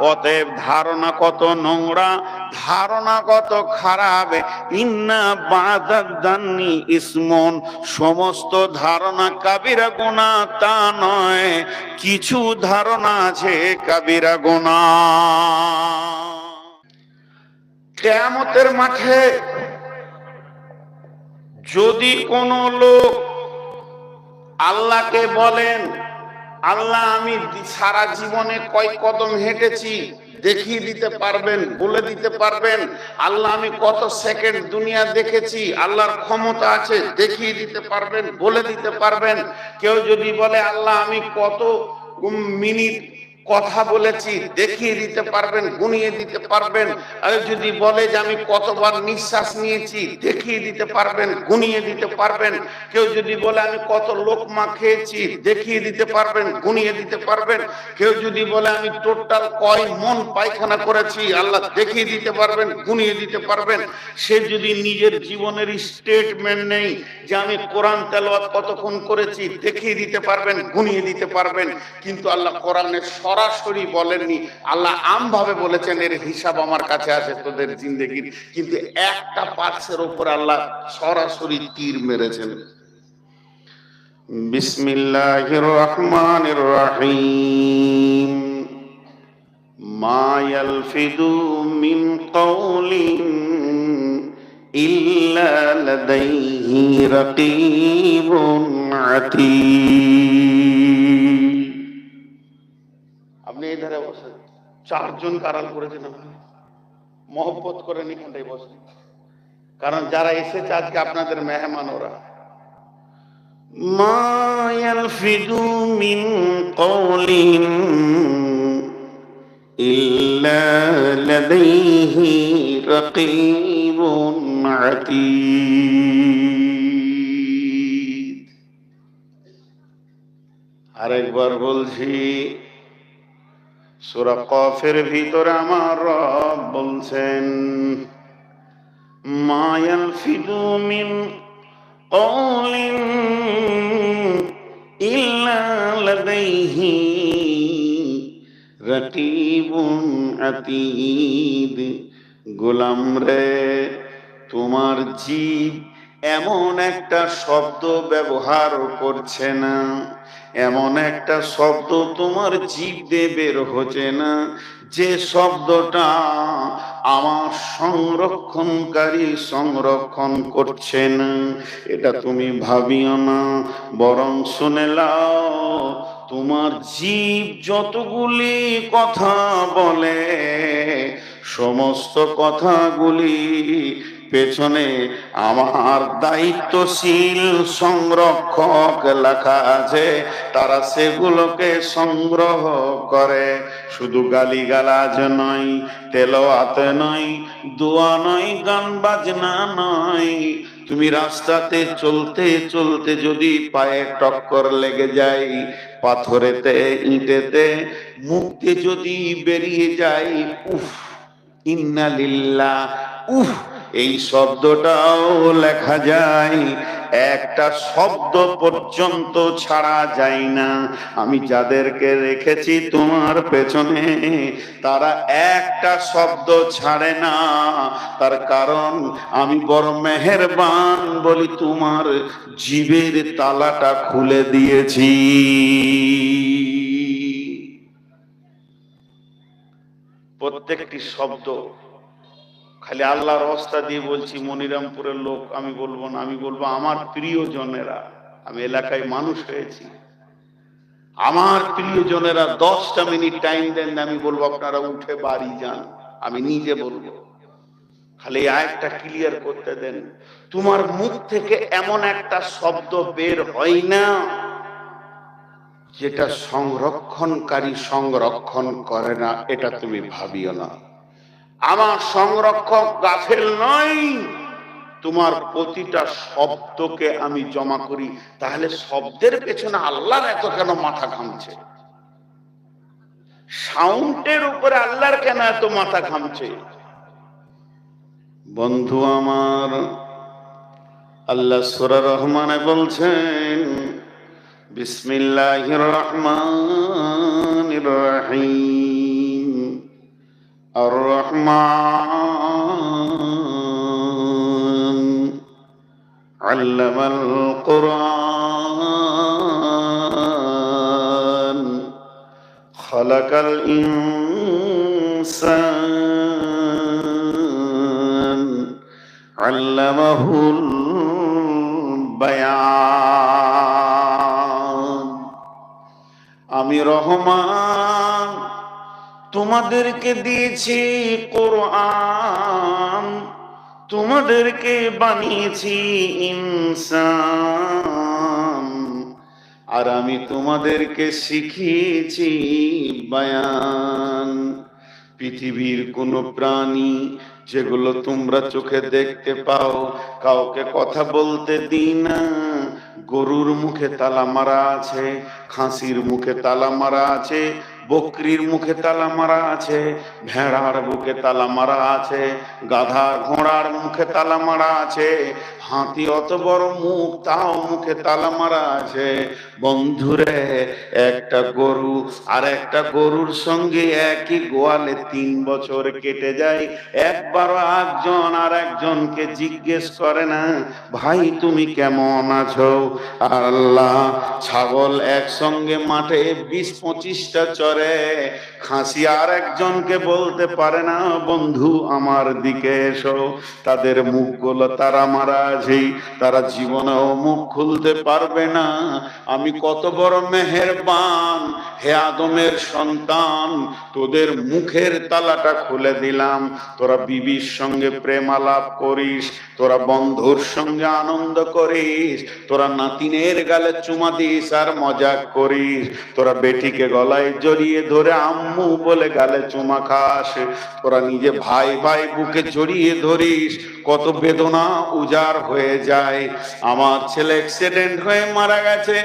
অতএব ধারণা কত নোংরা, ধারণা কত খারাপ, ইন্না বাদানি ইসমন, সমস্ত ধারণা কাবিরা গুণা তা নয়, কিছু ধারণা আছে কাবিরা গোনা কেয়ামতের মাঠে যদি কোনো লোক আল্লাহকে বলেন আল্লাহ, আমি সারা জীবনে কয় কদম হেঁটেছি, দেখিয়ে দিতে পারবেন, বলে দিতে পারবেন। আল্লাহ, আমি কত সেকেন্ড দুনিয়া দেখেছি, আল্লাহর ক্ষমতা আছে, দেখিয়ে দিতে পারবেন, বলে দিতে পারবেন। কেউ যদি বলে, আল্লাহ, আমি কত মিনিট কথা বলেছি, দেখিয়ে দিতে পারবেন, গুনিয়ে দিতে পারবেন। আর যদি বলে যে আমি কতবার নিঃশ্বাস নিয়েছি, দেখিয়ে দিতে পারবেন, গুনিয়ে দিতে পারবেন। কেউ যদি বলে আমি কত লোকমা খেয়েছি, দেখিয়ে দিতে পারবেন, গুনিয়ে দিতে পারবেন। কেউ যদি বলে আমি টোটাল কয় মন পায়খানা করেছি, আল্লাহ দেখিয়ে দিতে পারবেন, গুনিয়ে দিতে পারবেন। সে যদি নিজের জীবনের স্টেটমেন্ট নেই যে আমি কোরআন তেলাওয়াত কতক্ষণ করেছি, দেখিয়ে দিতে পারবেন, গুনিয়ে দিতে পারবেন। কিন্তু আল্লাহ কোরআনের সরাসরি বলেননি। আল্লাহ আমভাবে বলেছেন, এর হিসাব আমার কাছে আছে তোদের জিন্দগির। কিন্তু একটা পার্টসের উপর আল্লাহ সরাসরি তীর মেরেছেন। বিসমিল্লাহির রহমানির রহিম মা ইয়ালফিদু মিন কওলিন ইল্লা লাদাইহি রাকীবুন ধারে বসেন চারজন কারাল করেছেন মহব্বত করেন এখানটায় বসেন কারণ যারা এসেছে আজকে আপনাদের মেহমান ওরা। মা ইয়ালফিদু মিন কওলিন ইল্লা লাদাইহি রাকীবুন আতীদ। আরেকবার বলছি সূরা কফের ভিতরে আমার রব বলছেন, মা ইয়ালফিদু মিন কওলিন ইল্লা লাদাইহি রাকিবুন আতীদ। গোলাম রে, তোমার জীব এমন একটা শব্দ ব্যবহার করছে না। এমন একটা শব্দ তোমার জীব দিয়ে বের হচ্ছে না। যে শব্দটা আমার সংরক্ষণকারী সংরক্ষণ করছেন এটা তুমি ভাবিও না, বরং শুনে লাও তোমার জীব যতগুলি কথা বলে, সমস্ত কথাগুলি পেছনে আমার দায়িত্বশীল সংরক্ষক লেখা আছে, তারা সেগুলোকে সংগ্রহ করে। শুধু গালিগালাজ নয় তেলোয়াতে নয়, দোয়া নয়, গান বাজনা নয়। তুমি রাস্তাতে চলতে চলতে যদি পায়ে টক্কর লেগে যায়, পাথরেতে, ইটেতে মুখতে যদি বেরিয়ে যায়, উফ, ইন্নালিল্লাহ, উফ। এই শব্দটাও লেখা যায়, একটা শব্দ পর্যন্ত ছাড়া যায় না। আমি যাদেরকে রেখেছি তোমার পেছনে, তারা একটা শব্দ ছাড়ে না। তার কারণ আমি বড় মেহেরবান বলি, তোমার জীবের তালাটা খুলে দিয়েছি। প্রত্যেকটি শব্দ খালি আল্লাহর অবস্থা দিয়ে বলছি, মনিরামপুরের লোক, আমি বলব না, আমি বলব আমার প্রিয়জনেরা, আমি এলাকায় মানুষ হয়েছি। আমার প্রিয়জনেরা দশটা মিনিট টাইম দেন আমি বলব আপনারা উঠে বাড়ি যান, আমি নিজে বলব। খালি আরেকটা ক্লিয়ার করতে দেন। তোমার মুখ থেকে এমন একটা শব্দ বের হয় না, যেটা সংরক্ষণকারী সংরক্ষণ করে না, এটা তুমি ভাবিও না। আমার সংরক্ষক গাফেল নয় তোমার প্রতিটা শব্দকে আমি জমা করি। তাহলে শব্দের পেছনে আল্লাহর এত কেন মাথা ঘামছে? সাউন্ডের উপরে আল্লাহর কেন এত মাথা ঘামছে? বন্ধু আমার, আল্লাহ সুরা রহমানে বলছেন, বিসমিল্লাহির রহমানির রহিম। الرحمن علم القرآن خلق الإنسان علمه البيان আমি রহমান তোমাদেরকে দিয়েছি কোরআন, তোমাদেরকে বানিয়েছি ইনসান। আর আমি তোমাদেরকে শিখিয়েছি বায়ান। পৃথিবীর কোন প্রাণী যেগুলো তোমরা চোখে দেখতে পাও, কাউকে কথা বলতে দিই না। গরুর মুখে তালা মারা আছে, খাসির মুখে তালা মারা আছে বকরির মুখে তালা মারা আছে, ভেড়ার বুকে তালা মারা আছে গাধা ঘোড়ার মুখে তালা মারা আছে, হাতি অত বড় মুখ, তাও মুখে তালা মারা আছে। বন্ধুরে, একটা গরু আর একটা গরুর সঙ্গে একই গোয়ালে তিন বছর কেটে যায়। একবারও একজন আর একজনকে জিজ্ঞেস করে না, ভাই, তুমি কেমন আছো? আল্লাহ ছাগল একসঙ্গে মাঠে বিশ পঁচিশটা চরে খাসি আর একজনকে বলতে পারে না, বন্ধু, আমার দিকে এসো। তাদের মুখগুলো তারা মারা আছেই তারা জীবনেও মুখ খুলতে পারবে না। আমি কত বড় মেহেরবান, হে আদমের সন্তান, তোদের মুখের তালাটা খুলে দিলাম। তোরা বিবির সঙ্গে প্রেম আলাপ করিস, তোরা বন্ধুর সঙ্গে আনন্দ করিস, তোরা নাতিনের গালে চুমা দিস আর মজাক করিস, তোরা বেটিকে গলায় জড়িয়ে ধরে আম্মু বলে গালে চুমা খাস তোরা নিজে ভাই ভাই বুকে জড়িয়ে ধরিস। কত বেদনা উজাড় হয়ে যায়। আমার ছেলে অ্যাক্সিডেন্ট হয়ে মারা গেছে।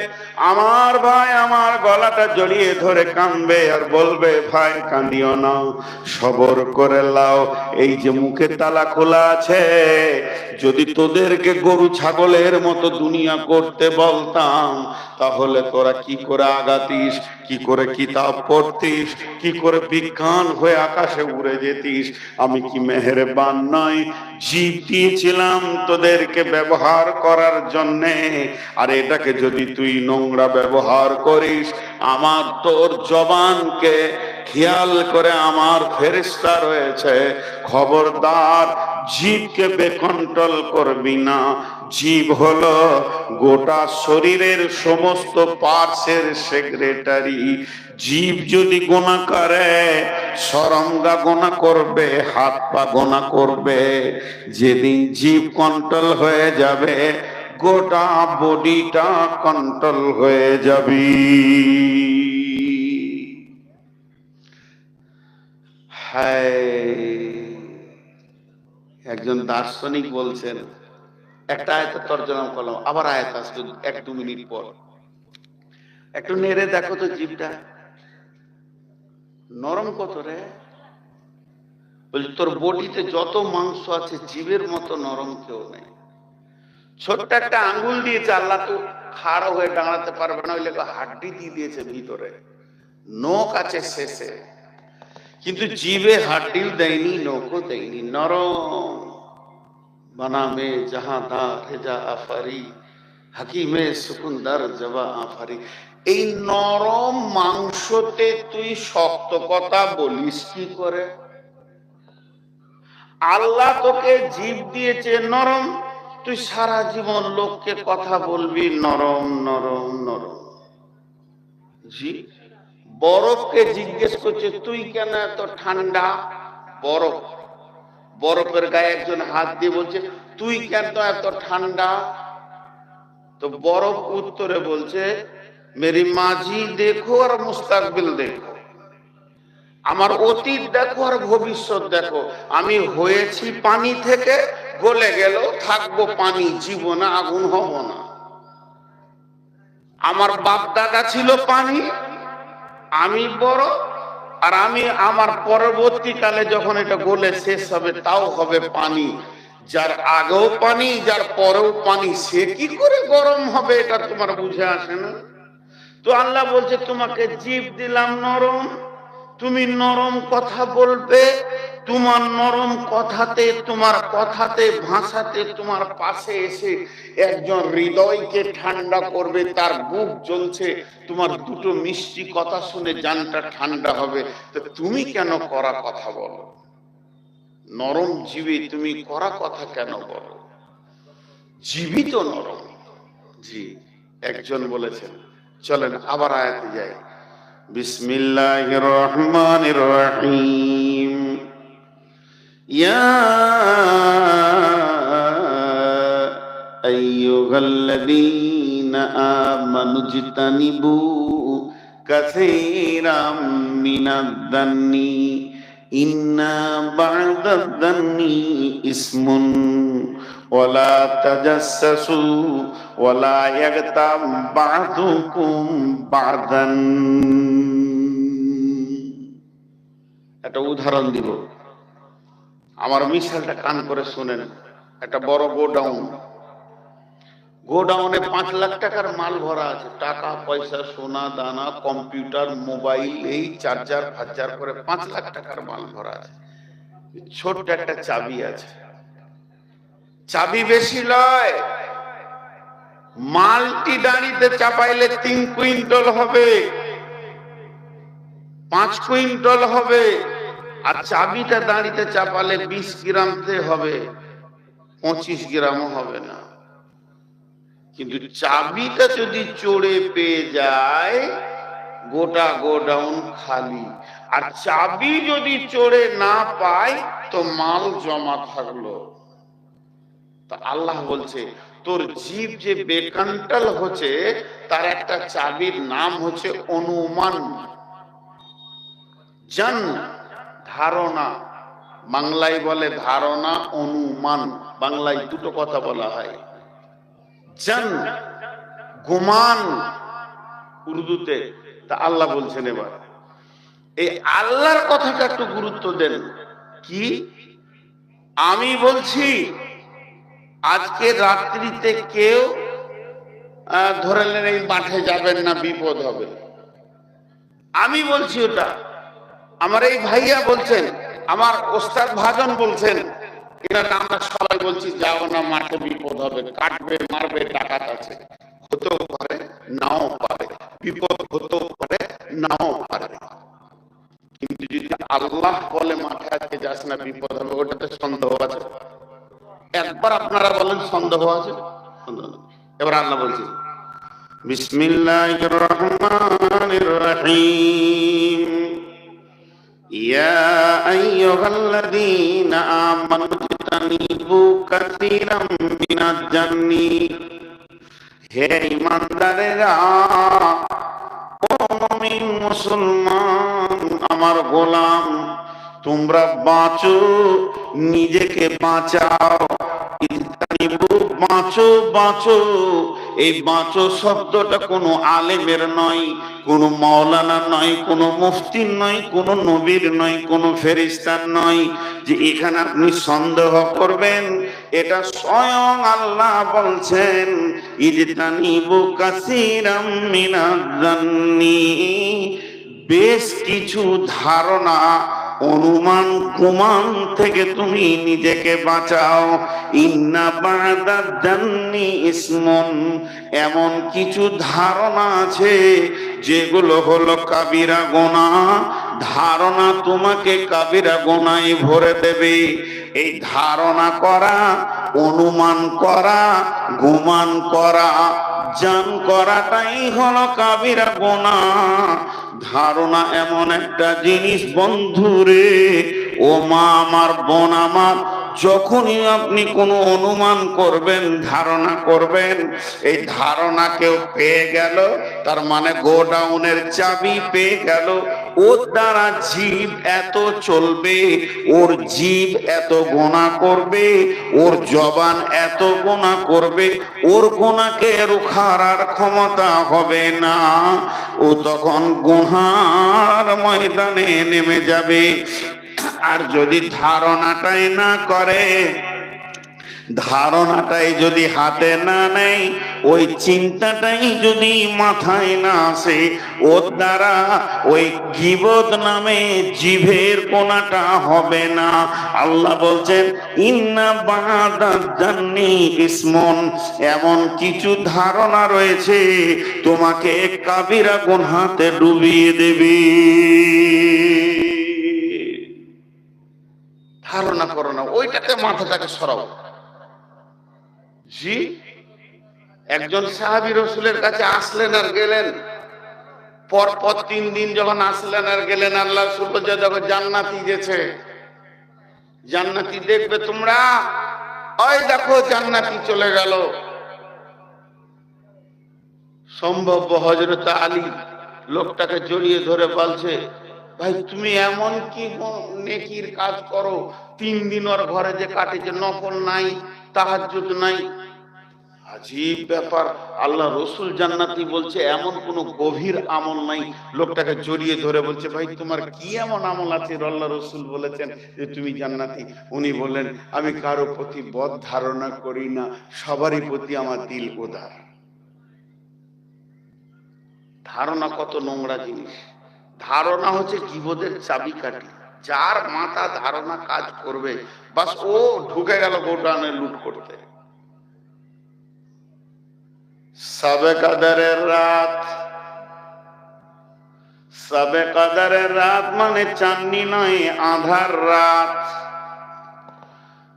আমার ভাই আমার গলাটা জড়িয়ে ধরে কাঁদবে আর বলবে, ভাই কান্দিও নাও সবর করে লাও। এই যে মুখে তালা খোলা আছে, যদি তোদেরকে গরু ছাগলের মতো দুনিয়া করতে বলতাম, তাহলে তোরা কি করে আগাতিস? কি করে কিতাব পড়তিস? কি করে বিজ্ঞান হয়ে আকাশে উড়ে যেতিস? আমি কি মেহেরবান নয় জীব দিয়েছিলাম তোদেরকে ব্যবহার করার জন্যে। আর এটাকে যদি তুই নোংরা ব্যবহার করিস, আমার তোর জবানকে খেয়াল করে আমার ফেরিস্তা রয়েছে। খবরদার, জীবকে বেকন্ট্রোল করবি না। জীব হলো গোটা শরীরের সমস্ত পার্সের সেক্রেটারি। জীব যদি গোনা করে, সরঙ্গা গোনা করবে, হাত পা গোনা করবে, যেদিন জীব কন্ট্রোল হয়ে যাবে, গোটা বডিটা কন্ট্রোল হয়ে যাবি। হায়, একজন দার্শনিক বলছেন একটা আয়তা তর্জমা করলাম, আবার আয়াত আসলো এক দু মিনিট পর। একটু নেড়ে দেখো তো জীবটা নরম কত রে? বলছি তোর বডিতে যত মাংস আছে জীবের মতো নরম কেউ নেই। ছোট্ট একটা আঙ্গুল দিয়েছে, আল্লাহ তো খাড়া হয়ে দাঁড়াতে পারবে না ওই হাড্ডি দিয়ে দিয়েছে ভিতরে। নখ আছে শেষে। কিন্তু জীবে হাড্ডিও দেয়নি, নখও দেয়নি, নরম। বানামে জাহা দা হেজা আফারি। হাকিমে সুকুন্দার জবা আফারি। এই নরম মাংসতে তুই শক্ত কথা বলিস কি করে? আল্লাহ তোকে জীব দিয়েছে নরম। তুই সারা জীবন লোককে কথা বলবি নরম নরম নরম। জি, বরফকে জিজ্ঞেস করছে, তুই কেন এত ঠান্ডা? বরফ। বরফের গায়ে একজন হাত দিয়ে বলছে, তুই কেন এত ঠান্ডা? তো বরফ উত্তরে বলছে, মেরি মাঝি দেখো আর মুস্তাকবিল দেখো। আমার অতীত দেখো আর ভবিষ্যৎ দেখো। আমি হয়েছি পানি থেকে, গলে গেল, থাকব পানি, জীবনে আগুন হব না। আমার বাপ দাদা ছিল পানি, আমি বড় আর আমি আমার পরবর্তীকালে যখন এটা গলে শেষ হবে, তাও হবে পানি। যার আগেও পানি, যার পরেও পানি, সে কি করে গরম হবে এটা তোমার বুঝে আসে না? তো আল্লাহ বলছে, তোমাকে জীব দিলাম নরম। তুমি নরম কথা বলবে, তোমার নরম কথাতে, তোমার কথাতে, ভাষাতে, তোমার পাশে এসে একজন হৃদয়কে ঠান্ডা করবে, তার বুক জ্বলছে, তোমার দুটো মিষ্টি কথা শুনে জানটা ঠান্ডা হবে। তো তুমি কেন করা কথা বলো? নরম জীবী তুমি করা কথা কেন বলো? জীবিত নরম। জি, একজন বলেছেন, চলেন আবার আয়াতে যাই। বিসমিল্লাহির রহমানির রহিম ইয়া আইয়ুহাল্লাযীনা আমানু জিতানিবু কাসীরাম মিনাদ-দান্নি ইন্না বা'দাদ-দান্নি ইসমুন ওয়ালা তাজাসসু ওয়ালা ইয়াগতাম বা'দুকুম বা'দান একটা উদাহরণ দিব। আমার মিসালটা কান করে শুনেন। একটা বড় গোডাউন। গোডাউনে পাঁচ লাখ টাকার মাল ভরা আছে। টাকা, পয়সা, সোনা, দানা, কম্পিউটার, মোবাইল, এই চার্জার, ফার্জার করে পাঁচ লাখ টাকার মাল ভরা আছে। ছোট্ট একটা চাবি আছে। চাবি বেশি লয়। মালটি দাঁড়িতে চাপাইলে তিন কুইন্টল হবে। পাঁচ কুইন্টল হবে। আর চাবিটা দাঁড়িতে চাপালে বিশ গ্রামতে হবে। পঁচিশ গ্রামও হবে না। কিন্তু চাবিটা যদি চড়ে পেয়ে যায়, গোটা গোডাউন খালি। আর চাবি যদি চড়ে না পায়, তো মাল জমা থাকল। তা আল্লাহ বলছে, তোর জীব যে বেকান্টাল হচ্ছে, তার একটা চাবির নাম হচ্ছে অনুমান। জন, ধারণা। বাংলায় বলে ধারণা, অনুমান। বাংলায় দুটো কথা বলা হয়। গুমান। উর্দুতে, তা আল্লাহ বলছেন এবার। এই আল্লাহর কথাটা একটু গুরুত্ব দেন। কি? আমি বলছি আজকে রাত্রিতে কেউ ধরে নেন এই মাঠে যাবেন না, বিপদ হবে। আমি বলছি ওটা। আমার এই ভাইয়া বলছেন, আমার ওস্তাদ ভাজন বলছেন এনার আমরা সবাই বলছি, যাও না, মাঠে বিপদ হবে। কাটবে, মারবে, ডাকাত আছে। হতেও পারে, নাও পারে। বিপদ হতেও পারে, নাও পারে। কিন্তু যদি আল্লাহ বলে মাঠে আজকে যাস না, বিপদ হবে, ওটাতে সন্দেহ আছে। একবার আপনারা বলেন, সন্দেহ আছে। এবার আল্লাহ বলছে, বিসমিল্লাহির রহমানির রহিম। ইয়া আইয়ুহাল্লাযীনা আমানু তানিবু কাসীরাম মিনাজ জান্নি। হে ঈমানদারেরা ও মুমিন মুসলমান, আমার গোলাম তোমরা বাঁচো, নিজেকে বাঁচাও বাঁচো বাঁচো। এই বাঁচো শব্দটা কোনো আলেমের নয়, কোনো মাওলানা নয়, কোনো মুফতির নয়, কোনো নবীর নয়, কোনো ফেরিস্তার নয় যে এখানে আপনি সন্দেহ করবেন। এটা স্বয়ং আল্লাহ বলছেন, ইজতানিবু কাসীরাম মিনাজ-জান্নি। বেশ কিছু ধারণা অনুমান কুমান থেকে তুমি নিজেকে বাঁচাও। ইন্না বাদাদ জান্নি ইসমন, এমন কিছু ধারণা আছে যেগুলো হলো কাবিরা গোনা। ধারণা তোমাকে কাবিরা গোনায় ভরে দেবে। এই ধারণা করা, অনুমান করা, গুমান করা, জান করাটাই হলো কাবিরা গোনা ধারণা এমন একটা জিনিস বন্ধুরে ও মা আমার বোন আমার যখনই আপনি কোনো অনুমান করবেন, ধারণা করবেন, এই ধারণা কেউ পেয়ে গেল, তার মানে গোডাউনের চাবি পেয়ে গেল, ওর দ্বারা জীব এত চলবে, ওর জীব এত গোনা করবে, ওর জবান এত গোনা করবে, ওর গোনাকে রুখার আর ক্ষমতা হবে না। ও তখন গুহার ময়দানে নেমে যাবে। আর যদি ধারণাটাই না করে, ধারণাটাই যদি হাতে না নেই ওই চিন্তাটাই যদি মাথায় না আসে, ওর দ্বারা ওই গিবদ নামে জিভের কোনাটা হবে না। আল্লাহ বলছেন, ইন্না বাদানি ইসমন। এমন কিছু ধারণা রয়েছে, তোমাকে কাবিরা গুনহাতে ডুবিয়ে দেবে। ধারণা করো না, ওইটাতে মাথাটাকে সরাও। জি, একজন সাহাবি রসুলের কাছে আসলেন আর গেলেন। পর পর তিন দিন যখন আসলেন আর গেলেন আল্লাহ রসুল জান্নাতি গেছে, জান্নাতি দেখবে তোমরা, ওই দেখো জান্নাতি চলে গেল। সম্ভব হজরত আলী লোকটাকে জড়িয়ে ধরে বলছে, ভাই, তুমি এমন কি নেকির কাজ করো? তিন দিন ওর ঘরে যে কাটেছে নফল নাই, তাহাজ্জুদ নাই। আজীব ব্যাপার, আল্লাহ রসুল জান্নাতি বলছে, এমন কোন গভীর আমল নাই। লোকটাকে জড়িয়ে ধরে বলছে, ভাই, তোমার কি এমন আমল আছে? আল্লাহ রসুল বলেছেন যে, তুমি জান্নাতি। উনি বললেন, আমি কারও প্রতি বদ ধারণা করি না, সবারই প্রতি আমার দিল উদার। ধারণা কত নোংরা জিনিস। ধারণা হচ্ছে জীবদের চাবিকাঠি। যার মাথা ধারণা কাজ করবে, বাস ও ঢুকে গেল গোটানে লুট করতে। সবে কাদারের রাত, সবে কাদারের রাত মানে চাঁদনি নয়, আধার রাত।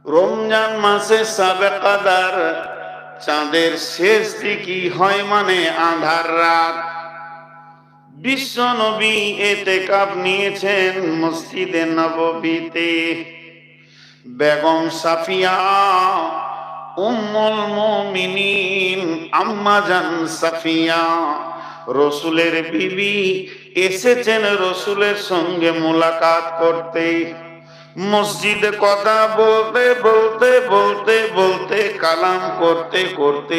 রমজান মাসে সবে কাদার চাঁদের শেষ দিকই হয় মানে আধার রাত। বিশ্ব নবী এতে কাপ নিয়েছেন মসজিদে নববীতে। বেগম সাফিয়া, উম্মুল মুমিনিন, আম্মা জান সাফিয়া, রসুলের বিবি এসেছেন রসুলের সঙ্গে মোলাকাত করতে। মসজিদে কথা বলতে বলতে বলতে বলতে, কালাম করতে করতে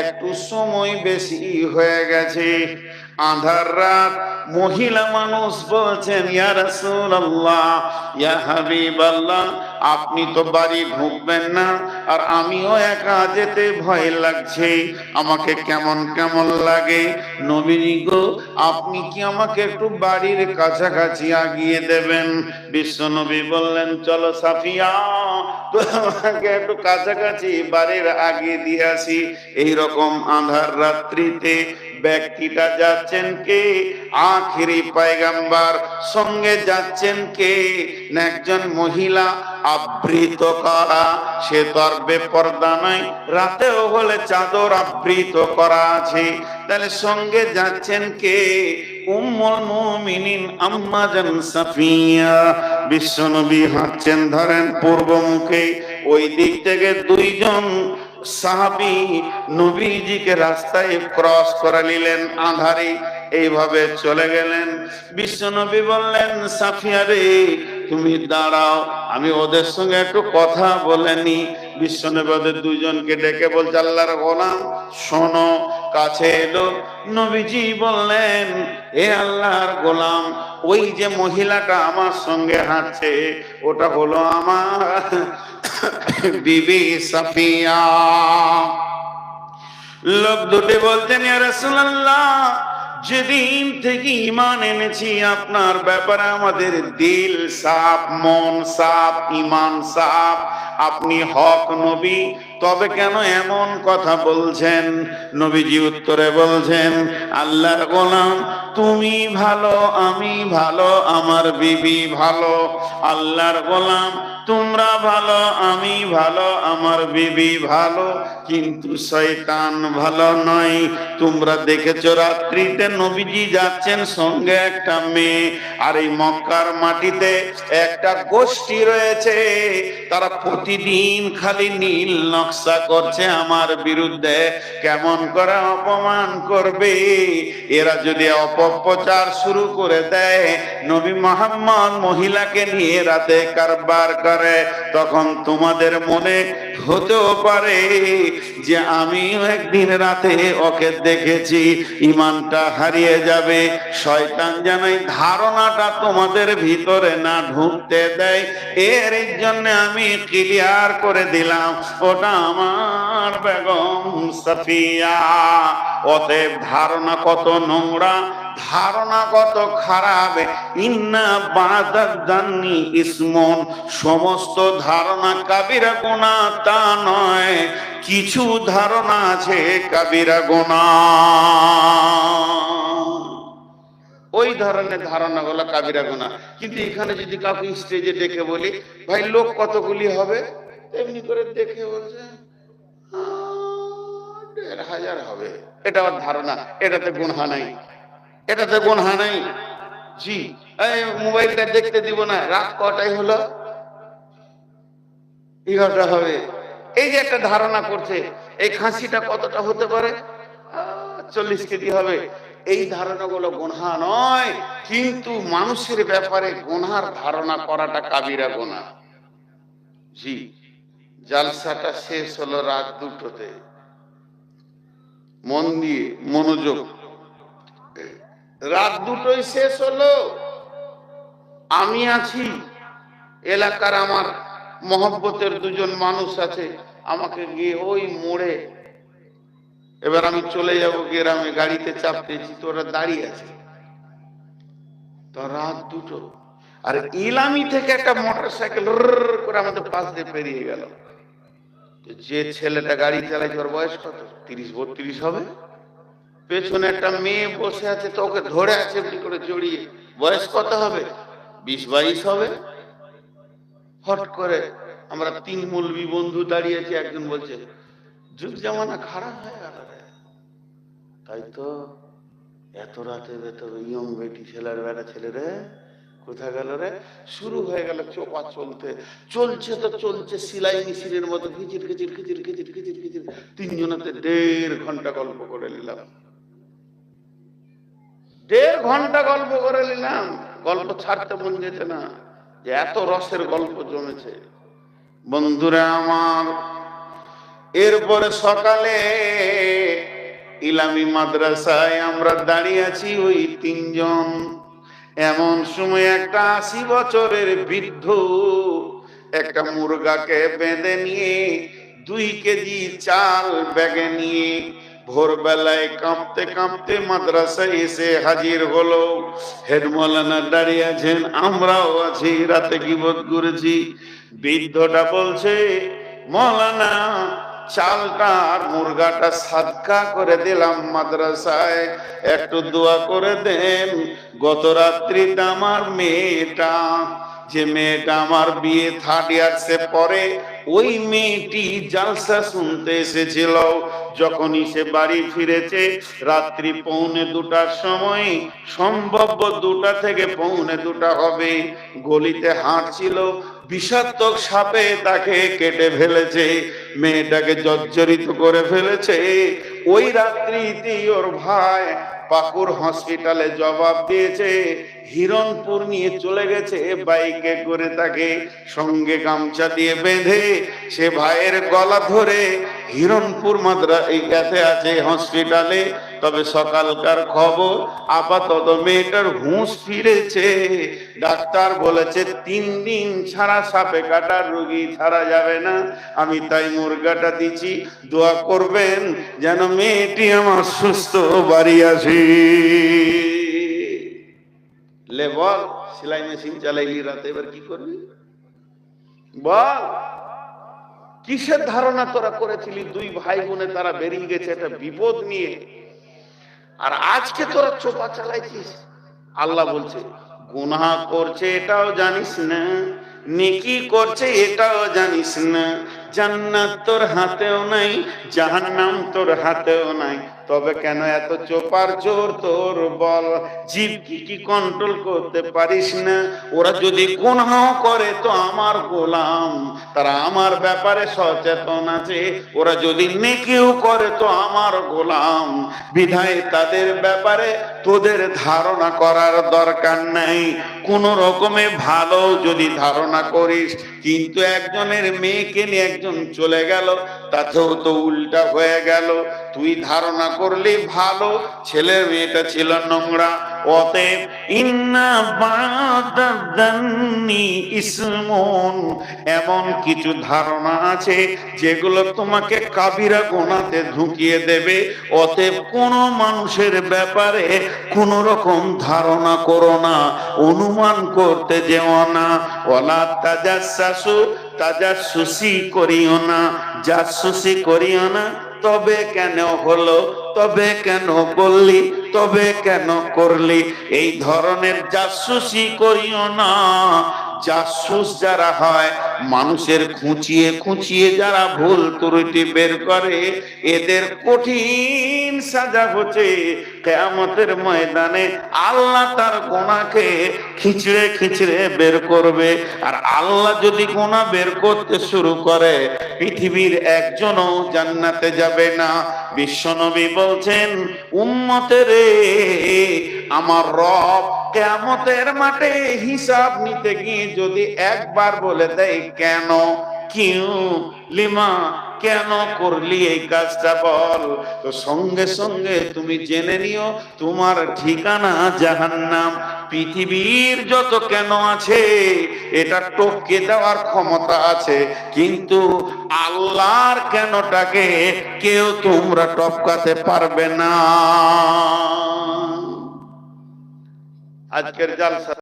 একটু সময় বেশি হয়ে গেছে। আধার রাত, মহিলা মানুষ বলছেন আপনি তো বাড়ি ঢুকবেন না, আর আমিও একা যেতে ভয় লাগছে। আমাকে কেমন কেমন লাগে? নবীজি গো, আপনি কি আমাকে একটু বাড়ির কাছাকাছি আগিয়ে দেবেন? বিশ্বনবী বললেন, চলো সাফিয়া তোমাকে একটু কাছাকাছি বাড়ির আগিয়ে দিয়ে আসি। এইরকম আধার রাত্রিতে ব্যক্তিটা যাচ্ছেন কে? আখিরি পায়গাম্বার। সঙ্গে যাচ্ছেন কে? একজন মহিলা আবৃত করা। সে তো আর বেপর্দা নয়। রাতেও হলে চাদর আবৃত করা আছে। তাহলে সঙ্গে যাচ্ছেন কে? সাফিয়া। বিশ্বনবী হাঁটছেন ধরেন পূর্ব মুখে। ওই দিক থেকে দুইজন সাহাবি নবীজিকে রাস্তায় ক্রস করে নিলেন, আধারে। এইভাবে চলে গেলেন। বিশ্বনবী বললেন, সাফিয়া রে, তুমি দাঁড়াও, আমি ওদের সঙ্গে একটু কথা বলেনি ওদের দুইজনকে ডেকে বলছে, আল্লাহর গোলাম শোনো, কাছে এলো। নবীজি বললেন, এ আল্লাহর গোলাম, ওই যে মহিলাটা আমার সঙ্গে হাঁটছে, ওটা হলো আমার বিবি সাফিয়া। লোক দুটি বলতেন ইয়া রাসূলুল্লাহ যেদিন থেকে ইমান এনেছি, আপনার ব্যাপারে আমাদের দিল সাফ, মন সাফ ইমান সাফ। আপনি হক নবী, তবে কেন এমন কথা বলছেন? নবীজি উত্তরে বলছেন, আল্লাহর গোলাম, তুমি ভালো, আমি ভালো, আমার বিবি ভালো। আল্লাহর গোলাম তোমরা ভালো, আমি ভালো, আমার বিবি ভালো, কিন্তু শয়তান ভালো নয়। তোমরা দেখেছ রাত্রিতে নবীজি যাচ্ছেন সঙ্গে একটা মেয়ে, আর এই মক্কার মাটিতে একটা গোষ্ঠী রয়েছে। তারা প্রতিদিন খালি নীল নকশা করছে আমার বিরুদ্ধে। কেমন করে অপমান করবে? এরা যদি অপপ্রচার শুরু করে দেয়, নবী মোহাম্মদ মহিলাকে নিয়ে রাতে কারবার করে তখন তোমাদের মনে হতেও পারে যে আমিও একদিন রাতে ওকে দেখেছি, ইমানটা হারিয়ে যাবে। শয়তান যেন এই ধারণাটা তোমাদের ভিতরে না ঢুকতে দেয়, এর জন্য আমি ক্লিয়ার করে দিলাম, ওটা আমার বেগম সাফিয়া। অতএব ধারণা কত নোংরা ধারণা কত খারাপ। ইন্না বাদানি ইসমন। সমস্ত ধারণা কাবিরা গোনা তা নয়। কিছু ধারণা আছে কাবিরা গোনা ওই ধরনের ধারণাগুলো কাবিরা গোনা কিন্তু এখানে যদি কাউকে স্টেজে ডেকে বলি, ভাই, লোক কতগুলি হবে? এমনি করে দেখে বলছে দেড় হাজার হবে। এটা আমার ধারণা। এটাতে গুণহা নাই। এটাতে গুণহা নাই। জি, এই মোবাইলটা দেখতে দিব না। রাত কটাই হলো? এগারোটা হবে। এই যে একটা ধারণা করছে, এই খাসিটা কতটা হতে পারে? চল্লিশ কেজি হবে। এই ধারণাগুলো গোনা নয়, কিন্তু মানুষের ব্যাপারে গোনার ধারণা করাটা কাবিরা গোনা। জি, জালসাটা শেষ হলো রাত দুটোতে। মন দিয়ে মনোযোগ রাত দুটোই শেষ হলো। আমি আছি। এলাকার আমার মহব্বতের দুজন মানুষ আছে। আমাকে গিয়ে ওই মোড়ে। এবার আমি চলে যাব গ্রামে, গাড়িতে চাপতেছি তো ওরা দাঁড়িয়ে আছে তো রাত দুটো। আর ইলামি থেকে একটা মোটর সাইকেল করে আমাদের পাশ দিয়ে পেরিয়ে গেল। যে ছেলেটা গাড়ি চালাইছে ওর বয়স কত? তিরিশ, বত্রিশ হবে? পেছনে একটা মেয়ে বসে আছে, তো ওকে ধরে আছে করে জড়িয়ে। বয়স কত হবে? বিশ, বাইশ হবে? হট করে আমরা তিন মৌলবী বন্ধু দাঁড়িয়ে আছি, একজন বলছে, যুগ জামানা খারাপ হয়ে গেল তাই তো এত রাতে এত ইয়ং বেটি ছেলের বেটা ছেলে রে, কোথায় গেল রে? শুরু হয়ে গেল চোপা চলতে। চলছে তো চলছে, সিলাই মিশিনের মতো খিচির খিচির খিচির খিচির খিচির খিচির তিনজনাতে দেড় ঘণ্টা গল্প করে নিলাম। দেড় ঘণ্টা গল্প করে নিলাম। গল্প ছাড়তে মন যেতে না। যে এত রসের গল্প জমেছে। বন্ধুরা আমার, এরপরে সকালে ইলামি মাদ্রাসায় আমরা দাঁড়িয়ে আছি ওই তিনজন। এমন সময় একটা আশি বছরের বৃদ্ধ একটা মুরগাকে বেঁধে নিয়ে দুই কেজি চাল ব্যাগে নিয়ে ভোরবেলায় কাঁপতে কাঁপতে মাদ্রাসায় এসে হাজির হলো। হেড মৌলানা দাঁড়িয়ে আছেন, আমরাও আছি, রাতে কিবোধ করেছি। বৃদ্ধটা বলছে, মৌলানা, চালটা আর মুরগাটা সাদকা করে দিলাম মাদ্রাসায়। একটু দোয়া করে দেন, গত রাত্রিতে আমার মেয়েটা, যে মেয়েটা আমার বিয়ে থার্ড ইয়ার্সে পরে ওই মেয়েটি জালসা শুনতে এসেছিল। যখনই সে বাড়ি ফিরেছে, রাত্রি পৌনে দুটার সময় সম্ভব দুটা থেকে পৌনে দুটা হবে। গলিতে হাঁটছিল বিষাক্তক সাপে তাকে কেটে ফেলেছে। মেয়েটাকে জর্জরিত করে ফেলেছে। ওই রাত্রিতে ওর ভাই পাকুর হসপিটালে জবাব দিয়েছে, হিরণপুর নিয়ে চলে গেছে, বাইকে করে তাকে সঙ্গে গামছা দিয়ে বেঁধে সে ভাইয়ের গলা ধরে হিরণপুর মাদ্রা এইটাতে আছে হসপিটালে। তবে সকালকার খবর আপাতত মেয়েটার হুঁশ ফিরেছে। ডাক্তার বলেছে, তিন দিন ছাড়া সাপে কাটার রুগী ছাড়া যাবে না। আমি তাই মুরগাটা দিচ্ছি। দোয়া করবেন যেন মেয়েটি আমার সুস্থ বাড়ি আসে। লে বল, সেলাই মেশিন চালাইলি রাতে, এবার কি করবি? বল, কিসের ধারণা তোরা করেছিলি? দুই ভাই বোনে তারা বেরিয়ে গেছে একটা বিপদ নিয়ে। আর আজকে তোরা চোপা চালাইছিস? আল্লাহ বলছে গুনা করছে এটাও জানিস না, নেকি করছে এটাও জানিস না। জান্নাত তোর হাতেও নাই, জাহান্নাম তোর হাতেও নাই। তবে কেন এত চোপার জোর তোর বল? জীব কি কি কন্ট্রোল করতে পারিস না? ওরা যদি গুনাহ করে তো আমার গোলাম। তারা আমার ব্যাপারে সচেতন আছে। ওরা যদি নেকিও করে তো আমার গোলাম। বিধায় তাদের ব্যাপারে তোদের ধারণা করার দরকার নাই। কোন রকমে ভালো যদি ধারণা করিস, কিন্তু একজনের মেয়েকে নিয়ে একজন চলে গেল, তাতেও তো উল্টা হয়ে গেল। তুই ধারণা করলি ভালো ছেলের মেয়েটা ছিল নোংরা। অতএব ইন্না ইসমুন, এমন কিছু ধারণা আছে যেগুলো তোমাকে কাবিরা গোনাতে ঢুকিয়ে দেবে। অতএব কোন মানুষের ব্যাপারে কোন রকম ধারণা করো না, অনুমান করতে যেও না। ওলা তাজাসু তাজাসুসি করিও না জাসুসি করিও না তবে কেন হলো তবে কেন বললি, তবে কেন করলি? এই ধরনের জাসুসি করিও না। জাসুস যারা হয়, মানুষের খুঁচিয়ে খুঁচিয়ে যারা ভুল ত্রুটি বের করে, এদের কঠিন সাজা হচ্ছে কেয়ামতের ময়দানে। আল্লাহ তার গোনাকে খিচড়ে খিচড়ে বের করবে। আর আল্লাহ যদি গোনা বের করতে শুরু করে, পৃথিবীর একজনও জান্নাতে যাবে না। বিশ্বনবী বলছেন উম্মতের আমার রব কেমতের মাঠে হিসাব নিতে গিয়ে যদি একবার বলে দেয় কেন কিউ লিমা, কেন করলি এই কাজটা বল? তো সঙ্গে সঙ্গে তুমি জেনে নিও, তোমার ঠিকানা পৃথিবীর যত কেন আছে, এটা টপকে দেওয়ার ক্ষমতা আছে। কিন্তু আল্লাহর কেনটাকে কেউ তোমরা টপকাতে পারবে না। আজকের জালসা